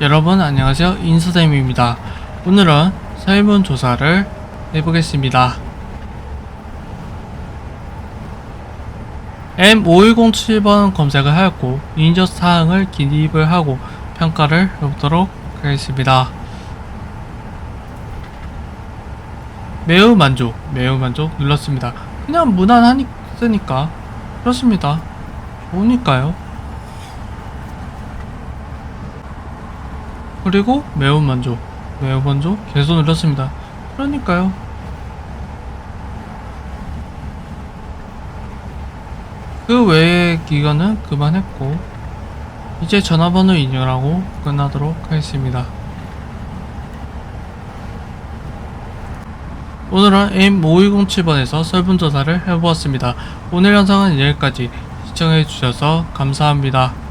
여러분 안녕하세요. 인수쌤입니다. 오늘은 설문조사를 해보겠습니다. M5107번 검색을 하였고 인저 사항을 기입을 하고 평가를 해보도록 하겠습니다. 매우 만족 매우 만족 눌렀습니다. 그냥 무난하니까 그렇습니다. 좋으니까요 그리고 매우 만족 매우 만족 계속 눌렀습니다. 그러니까요. 그 외의 기간은 그만했고 이제 전화번호 입력하고 끝나도록 하겠습니다. 오늘은 M5207번에서 설문 조사를 해보았습니다. 오늘 영상은 여기까지 시청해주셔서 감사합니다